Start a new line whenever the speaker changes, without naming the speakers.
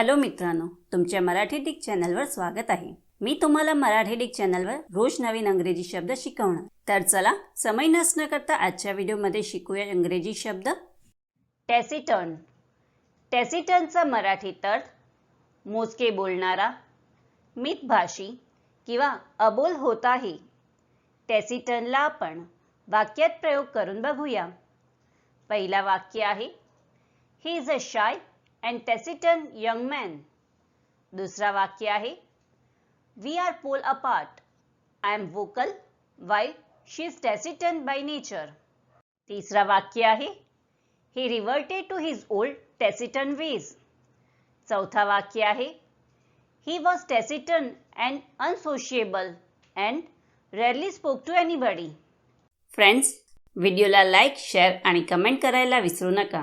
Hello मित्रांनो तुमच्या Marathi Dick चॅनलवर स्वागत आहे. मी तुम्हाला मराठी डिक चॅनलवर रोज नवीन अंग्रेजी शब्द शिकवणार. तर चला समय नसणं करता आजच्या व्हिडिओमध्ये शिकूया इंग्रजी शब्द. टॅसिटन. टॅसिटनचा मराठीत अर्थ मोजके बोलणारा मितभाषी किंवा अबोल होत आहे. आपण वाक्यात प्रयोग करून बघूया. पहिला वाक्य आहे he is a shy and taciturn young man दुसरा वाक्य आहे we are poles apart I am vocal while she is taciturn by nature तिसरा वाक्य आहे he reverted to his old taciturn ways चौथा वाक्य आहे he was taciturn and unsociable and rarely spoke to anybody friends व्हिडिओला like share आणि comment करायला विसरू नका.